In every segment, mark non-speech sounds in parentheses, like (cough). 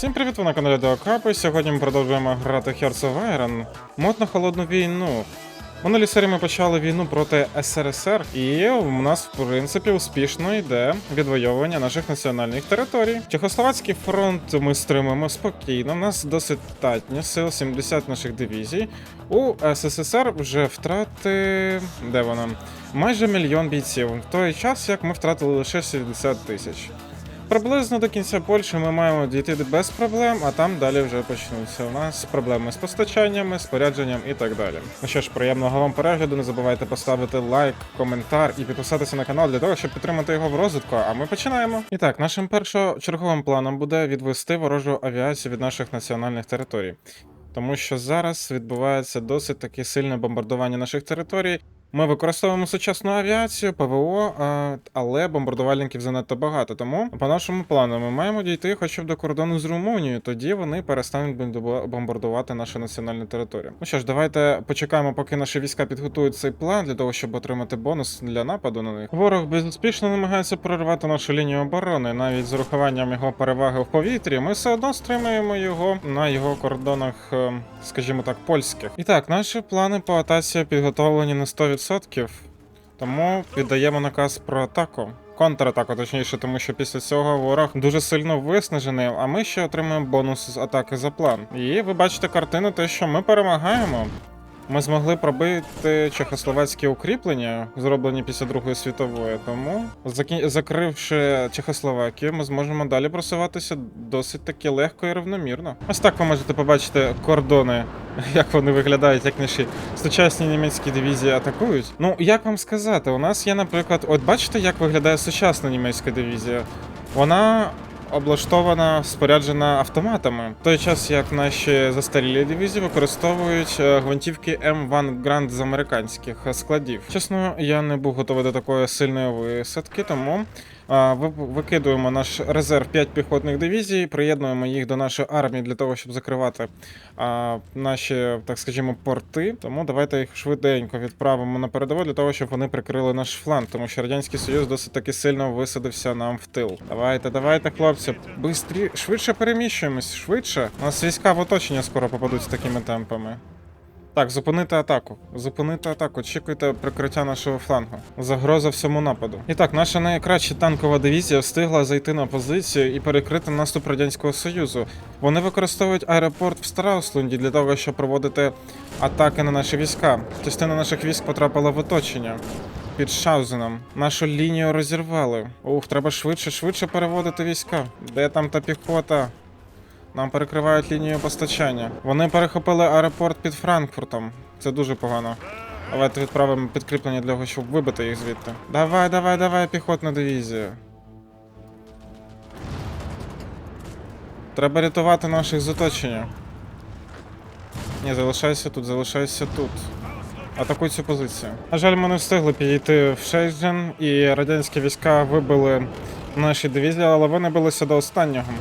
Всім привіт, ви на каналі Деокапи. Сьогодні ми продовжуємо грати Hearts of Iron. Мод на холодну війну. В минулій серії ми почали війну проти СРСР, і у нас, в принципі, успішно йде відвоювання наших національних територій. Чехословацький фронт ми стримуємо спокійно. У нас досить достатньо сил, 70 наших дивізій. У СССР вже втрати. Де вона? Майже мільйон бійців. В той час, як ми втратили лише 70 тисяч. Приблизно до кінця Польщі ми маємо дійти без проблем, а там далі вже почнуться. У нас проблеми з постачаннями, спорядженням і так далі. Ну що ж, приємного вам перегляду. Не забувайте поставити лайк, коментар і підписатися на канал для того, щоб підтримати його в розвитку. А ми починаємо. І так, нашим першочерговим планом буде відвести ворожу авіацію від наших національних територій. Тому що зараз відбувається досить таке сильне бомбардування наших територій. Ми використовуємо сучасну авіацію, ПВО, але бомбардувальників занадто багато. Тому по нашому плану ми маємо дійти хоча б до кордону з Румунією. Тоді вони перестануть бомбардувати нашу національну територію. Ну що ж, давайте почекаємо, поки наші війська підготують цей план для того, щоб отримати бонус для нападу на них. Ворог безуспішно намагається прорвати нашу лінію оборони. Навіть з урахуванням його переваги в повітрі, ми все одно стримуємо його на його кордонах, е, скажімо так, польських. І так, наші плани по атаці підготовлені на 100%. Тому віддаємо наказ про атаку. Контратаку, точніше, тому що після цього ворог дуже сильно виснажений, а ми ще отримаємо бонус з атаки за план. І ви бачите картину, те, що ми перемагаємо. Ми змогли пробити чехословацькі укріплення, зроблені після Другої світової. Тому, закривши Чехословакію, ми зможемо далі просуватися досить таки легко і рівномірно. Ось так ви можете побачити кордони, (laughs) як вони виглядають, як наші сучасні німецькі дивізії атакують. Ну як вам сказати, у нас є, наприклад, от бачите, як виглядає сучасна німецька дивізія? Вона облаштована, споряджена автоматами. В той час як наші застарілі дивізії використовують е, гвинтівки М1 Grand з американських складів. Чесно, я не був готовий до такої сильної висадки, тому викидуємо наш резерв 5 піхотних дивізій, приєднуємо їх до нашої армії для того, щоб закривати наші, так скажімо, порти. Тому давайте їх швиденько відправимо на передову для того, щоб вони прикрили наш фланг, тому що радянський союз досить таки сильно висадився нам в тил. Давайте, давайте, хлопці, бистрі, швидше переміщуємось, швидше. У нас війська в оточення скоро попадуть з такими темпами. Так, зупинити атаку. Зупинити атаку. Очікуйте прикриття нашого флангу. Загроза всьому нападу. І так, наша найкраща танкова дивізія встигла зайти на позицію і перекрити наступ радянського союзу. Вони використовують аеропорт в Страуслунді для того, щоб проводити атаки на наші війська. Частина наших військ потрапила в оточення. Під Шаузеном. Нашу лінію розірвали. Ух, треба швидше, швидше переводити війська. Де там та піхота? Нам перекривають лінію постачання. Вони перехопили аеропорт під Франкфуртом. Це дуже погано. Давайте відправимо підкріплення для того, щоб вибити їх звідти. Давай, давай, давай, піхотна дивізія. Треба рятувати наших з оточення. Ні, залишайся тут, залишайся тут. Атакуй цю позицію. На жаль, ми не встигли підійти в Шейджен, і радянські війська вибили наші дивізії, але вони билися до останнього.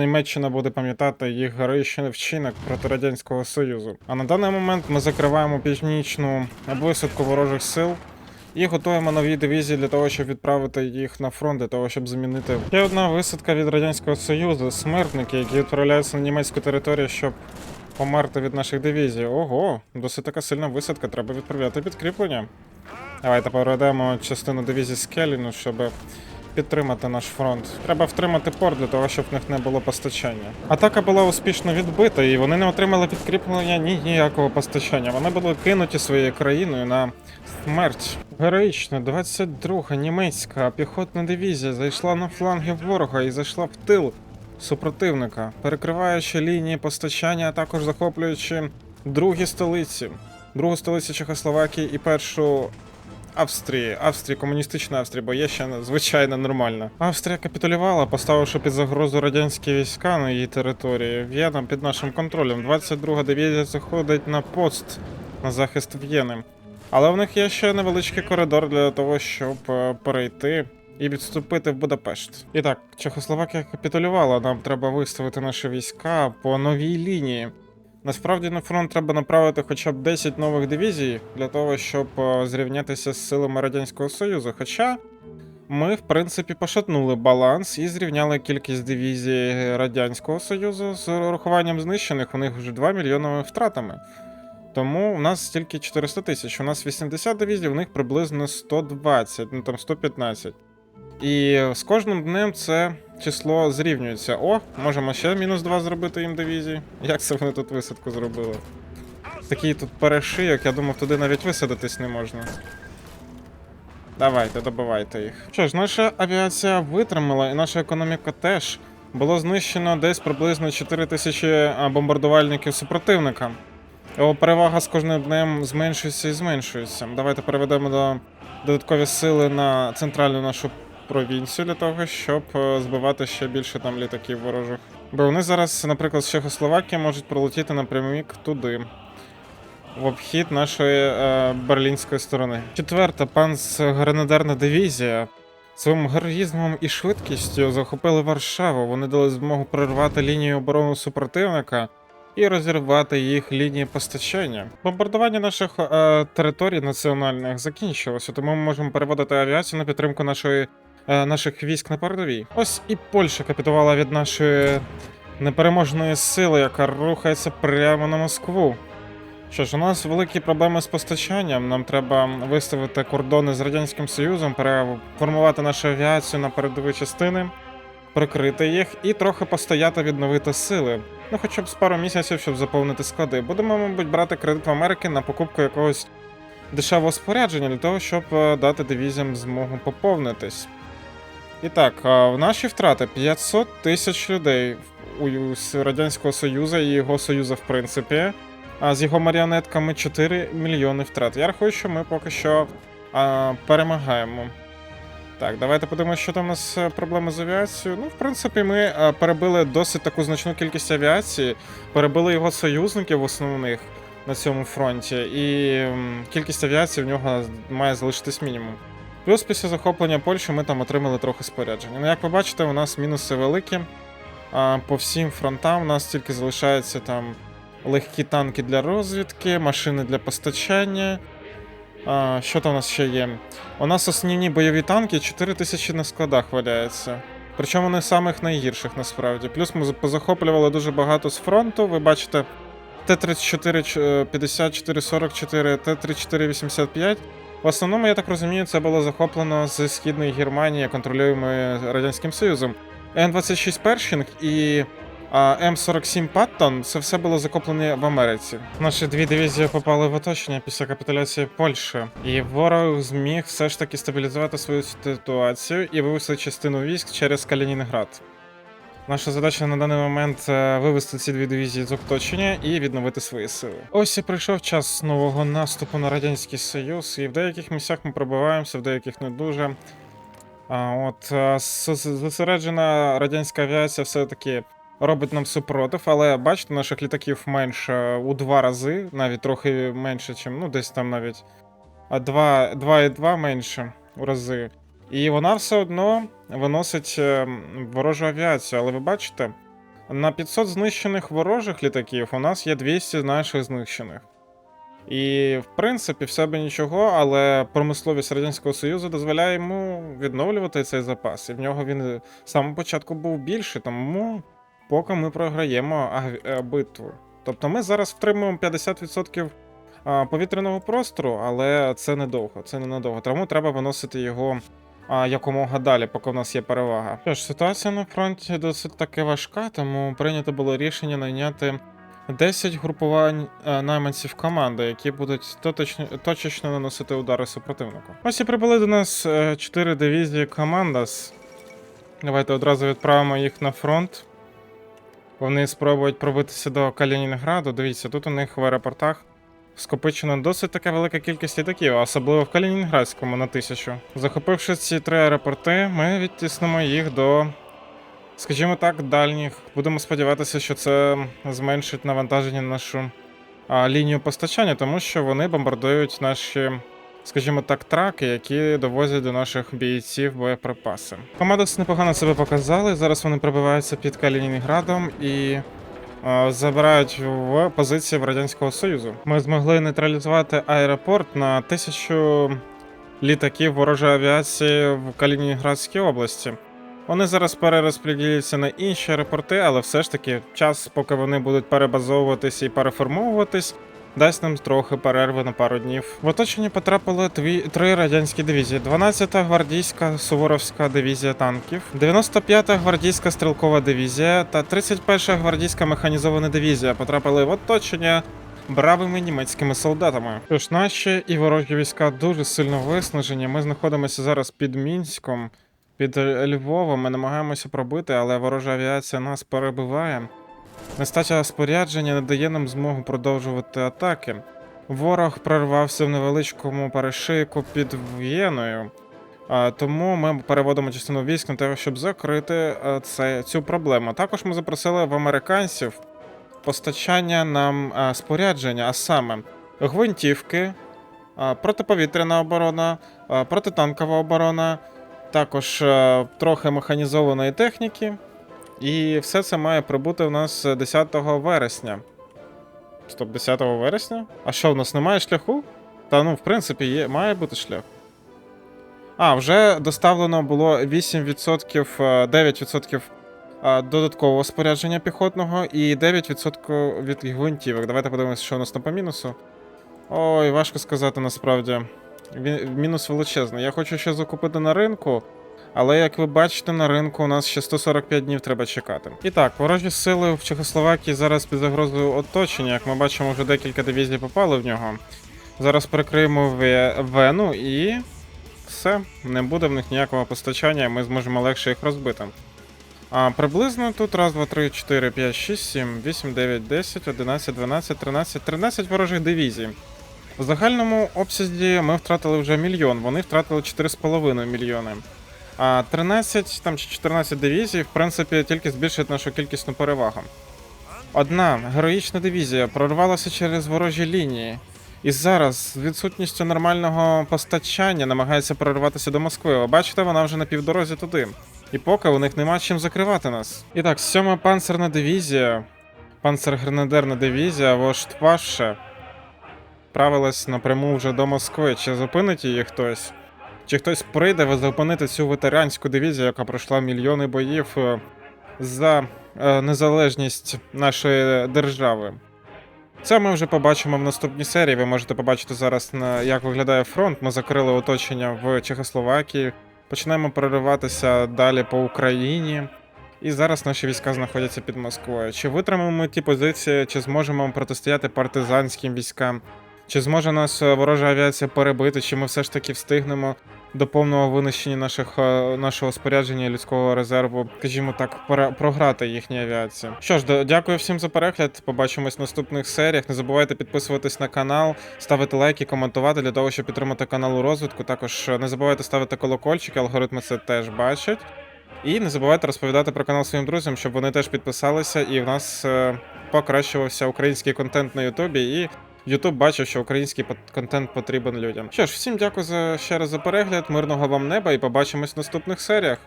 Німеччина буде пам'ятати їх героїчний вчинок проти Радянського Союзу. А на даний момент ми закриваємо північну висадку ворожих сил і готуємо нові дивізії для того, щоб відправити їх на фронт, для того, щоб замінити. Ще одна висадка від Радянського Союзу, смертники, які відправляються на німецьку територію, щоб померти від наших дивізій. Ого, досить така сильна висадка, треба відправляти підкріплення. Давайте переведемо частину дивізії Скеліну, щоб підтримати наш фронт. Треба втримати порт для того, щоб в них не було постачання. Атака була успішно відбита, і вони не отримали підкріплення ні ніякого постачання. Вони були кинуті своєю країною на смерть. Героїчно, 22-га німецька піхотна дивізія зайшла на фланги ворога і зайшла в тил супротивника, перекриваючи лінії постачання, а також захоплюючи другі столиці, другу столицю Чехословакії і першу Австрії, Австрії, комуністичної Австрії, бо є ще звичайно нормально. Австрія капітулювала, поставивши під загрозу радянські війська на її території. В'єна під нашим контролем. 22-га дивізія заходить на пост на захист В'єни. Але в них є ще невеличкий коридор для того, щоб е, перейти і відступити в Будапешт. І так, Чехословакія капітулювала. Нам треба виставити наші війська по новій лінії. Насправді на фронт треба направити хоча б 10 нових дивізій для того, щоб е, зрівнятися з силами Радянського Союзу. Хоча ми, в принципі, пошатнули баланс і зрівняли кількість дивізій Радянського Союзу з урахуванням знищених. У них вже 2 мільйонами втратами. Тому у нас тільки 400 тисяч. У нас 80 дивізій, у них приблизно 120, ну там 115. І з кожним днем це число зрівнюється. О, можемо ще мінус 2 зробити їм дивізій. Як це вони тут висадку зробили? Такий тут перешийок, я думав, туди навіть висадитись не можна. Давайте, добивайте їх. Що ж, наша авіація витримала, і наша економіка теж. Було знищено десь приблизно 4 тисячі бомбардувальників супротивника. Його перевага з кожним днем зменшується і зменшується. Давайте переведемо до додаткові сили на центральну нашу провінцію для того, щоб е, збивати ще більше там літаків ворожих. Бо вони зараз, наприклад, з Чехословакії можуть пролетіти напрямік туди. В обхід нашої е, берлінської сторони. Четверта панцгренадерна дивізія своїм героїзмом і швидкістю захопили Варшаву. Вони дали змогу прорвати лінію оборони супротивника і розірвати їх лінії постачання. Бомбардування наших е, територій національних закінчилося, тому ми можемо переводити авіацію на підтримку нашої, наших військ на передовій. Ось і Польща капітувала від нашої непереможної сили, яка рухається прямо на Москву. Що ж, у нас великі проблеми з постачанням. Нам треба виставити кордони з Радянським Союзом, переформувати нашу авіацію на передові частини, прикрити їх і трохи постояти відновити сили. Ну, хоча б з пару місяців, щоб заповнити склади. Будемо, мабуть, брати кредит в Америки на покупку якогось дешевого спорядження для того, щоб е, дати дивізіям змогу поповнитись. І так, в наші втрати 500 тисяч людей у Радянського Союзу і його Союзу, в принципі. А з його маріонетками 4 мільйони втрат. Я рахую, що ми поки що а, перемагаємо. Так, давайте подивимося, що там у нас е, проблеми з авіацією. Ну, в принципі, ми е, перебили досить таку значну кількість авіації, перебили його союзників основних на цьому фронті, і кількість авіації в нього має залишитись мінімум. Плюс після захоплення Польщі ми там отримали трохи спорядження. Ну, як ви бачите, у нас мінуси великі. А, по всім фронтам у нас тільки залишається там легкі танки для розвідки, машини для постачання. А, що там у нас ще є? У нас основні бойові танки 4000 на складах валяються. Причому не самих найгірших насправді. Плюс ми позахоплювали дуже багато з фронту. Ви бачите Т-34 54 44, Т-34 85. В основному, я так розумію, це було захоплено з Східної Германії, контролюємої Радянським Союзом. Н-26 Першинг і М47 Паттон це все було закоплене в Америці. Наші дві дивізії попали в оточення після капітуляції Польщі, і ворог зміг все ж таки стабілізувати свою ситуацію і вивести частину військ через Калінінград. Наша задача на даний момент е, вивести ці дві дивізії з оточення і відновити свої сили. Ось і прийшов час нового наступу на радянський союз, і в деяких місцях ми пробиваємося, в деяких не дуже. А от е, зосереджена радянська авіація все-таки робить нам супротив, але бачите, наших літаків менше у два рази, навіть трохи менше, чим, ну, десь там навіть а, два- 2,2 менше у рази. І вона все одно виносить е, ворожу авіацію. Але ви бачите, на 500 знищених ворожих літаків у нас є 200 наших знищених. І, в принципі, все би нічого, але промисловість Радянського Союзу дозволяє йому відновлювати цей запас. І в нього він з самого початку був більший, тому поки ми програємо е, битву. Тобто ми зараз втримуємо 50% повітряного простору, але це недовго, це ненадовго. Тому треба виносити його а, якомога далі, поки в нас є перевага. Що ж, ситуація на фронті досить таки важка, тому прийнято було рішення найняти 10 групувань е, найманців команди, які будуть точечно, точечно наносити удари супротивнику. Ось і прибули до нас 4 дивізії Командас. Давайте одразу відправимо їх на фронт. Вони спробують пробитися до Калінінграду. Дивіться, тут у них в аеропортах скопичено досить така велика кількість літаків, особливо в Калінінградському на тисячу. Захопивши ці три аеропорти, ми відтіснимо їх до, скажімо так, дальніх. Будемо сподіватися, що це зменшить навантаження на нашу а, лінію постачання, тому що вони бомбардують наші. Скажімо так, траки, які довозять до наших бійців боєприпаси. Командос непогано себе показали. Зараз вони пробиваються під Калінінградом і забирають в позиції в Радянського Союзу. Ми змогли нейтралізувати аеропорт на тисячу літаків ворожої авіації в Калінінградській області. Вони зараз перерозподіляються на інші аеропорти, але все ж таки час, поки вони будуть перебазовуватись і переформовуватись, дасть нам трохи перерви на пару днів. В оточення потрапили дві, три радянські дивізії: 12-та гвардійська суворовська дивізія танків, 95-та гвардійська стрілкова дивізія та 31-та гвардійська механізована дивізія потрапили в оточення бравими німецькими солдатами. Тож наші і ворожі війська дуже сильно виснажені. Ми знаходимося зараз під Мінськом, під Львовом. Ми намагаємося пробити, але ворожа авіація нас перебиває. Нестача спорядження не дає нам змогу продовжувати атаки. Ворог прорвався в невеличкому перешийку під В'єною. Тому ми переводимо частину військ на те, щоб закрити це, цю проблему. Також ми запросили в американців постачання нам спорядження, а саме гвинтівки, протиповітряна оборона, протитанкова оборона, також трохи механізованої техніки. І все це має прибути у нас 10 вересня. Стоп, 10 вересня? А що, в нас немає шляху? Та ну, в принципі, є, має бути шлях. А, вже доставлено було 8%, е, 9% е, додаткового спорядження піхотного і 9% від гвинтівок. Давайте подивимося, що у нас там по мінусу. Ой, важко сказати насправді. Мінус величезний. Я хочу ще закупити на ринку, але як ви бачите, на ринку у нас ще 145 днів треба чекати. І так, ворожі сили в Чехословакії зараз під загрозою оточення. Як ми бачимо, вже декілька дивізій попали в нього. Зараз перекриємо Вену і все, не буде в них ніякого постачання, ми зможемо легше їх розбити. А приблизно тут раз, два, три, 4, 5, 6, 7, 8, 9, 10, 11, 12, 13, 13 ворожих дивізій. В загальному обсязі ми втратили вже мільйон, вони втратили 4,5 мільйони. А 13 там, чи 14 дивізій, в принципі, тільки збільшують нашу кількісну перевагу. Одна героїчна дивізія прорвалася через ворожі лінії. І зараз з відсутністю нормального постачання намагається прорватися до Москви. Ви бачите, вона вже на півдорозі туди. І поки у них нема чим закривати нас. І так, сьома панцерна дивізія, панцергренадерна дивізія, вождь Паше, правилась напряму вже до Москви. Чи зупинить її хтось? Чи хтось прийде зупинити цю ветеранську дивізію, яка пройшла мільйони боїв е, за е, незалежність нашої держави? Це ми вже побачимо в наступній серії. Ви можете побачити зараз, як виглядає фронт. Ми закрили оточення в Чехословакії, починаємо прориватися далі по Україні. І зараз наші війська знаходяться під Москвою. Чи витримаємо ми ті позиції, чи зможемо протистояти партизанським військам? Чи зможе нас е, ворожа авіація перебити, чи ми все ж таки встигнемо до повного винищення наших, е, нашого спорядження людського резерву, скажімо так, програти їхній авіації. Що ж, дякую всім за перегляд. Побачимось в наступних серіях. Не забувайте підписуватись на канал, ставити лайки, коментувати для того, щоб підтримати канал у розвитку. Також е, не забувайте ставити колокольчики, алгоритми це теж бачать. І не забувайте розповідати про канал своїм друзям, щоб вони теж підписалися, і в нас покращувався український контент на Ютубі. І Ютуб бачив, що український контент потрібен людям. Що ж, всім дякую за ще раз за перегляд, мирного вам неба і побачимось в наступних серіях.